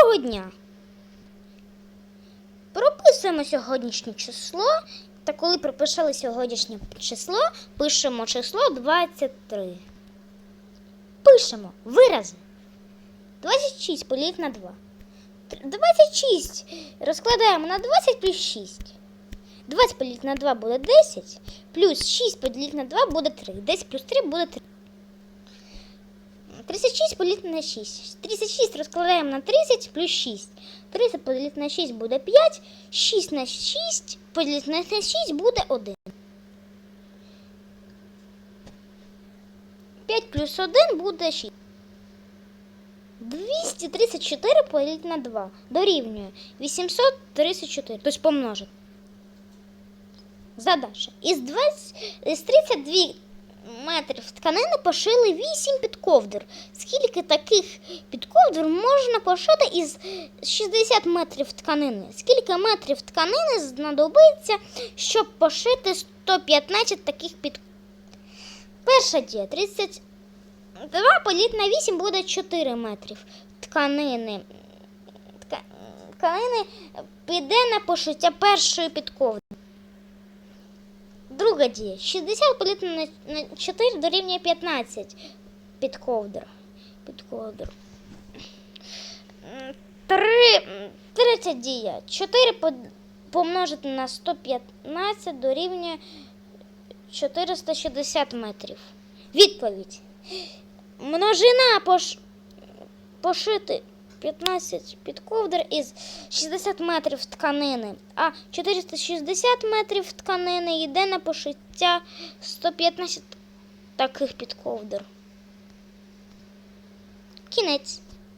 Доброго дня! Прописуємо сьогоднішнє число. Та коли прописали сьогоднішнє число, пишемо число 23. Пишемо вирази. 26 поділити на 2. 26 розкладаємо на 20 плюс 6. 20 поділити на 2 буде 10, плюс 6 поділити на 2 буде 3. 10 плюс 3 буде 3. 36 поділити на 6. 36 розкладаємо на 30 плюс 6. 30 поділити на 6 буде 5. 6 на 6 поділити на 6 буде 1. 5 плюс 1 буде 6. 234 поділити на 2 дорівнює 834, тобто помножити. Задача. Із, 20, із 32 метрів тканини пошили 8 підковдр. Скільки таких підковдр можна пошити із 60 метрів тканини? Скільки метрів тканини знадобиться, щоб пошити 115 таких підковдр? Перша дія. 32 поділити на 8 буде 4 метрів тканини. Тканини піде на пошиття першої підковдри. Дія. 60 поділити на, на 4 дорівнює 15 під ковдр. Під ковдр. М, Три, м, третя дія. 4 помножити на 115 дорівнює 460 метрів. Відповідь. Множина пош... пошити 15 підковдр із 60 метрів тканини, а 460 метрів тканини йде на пошиття 115 таких підковдр. Кінець.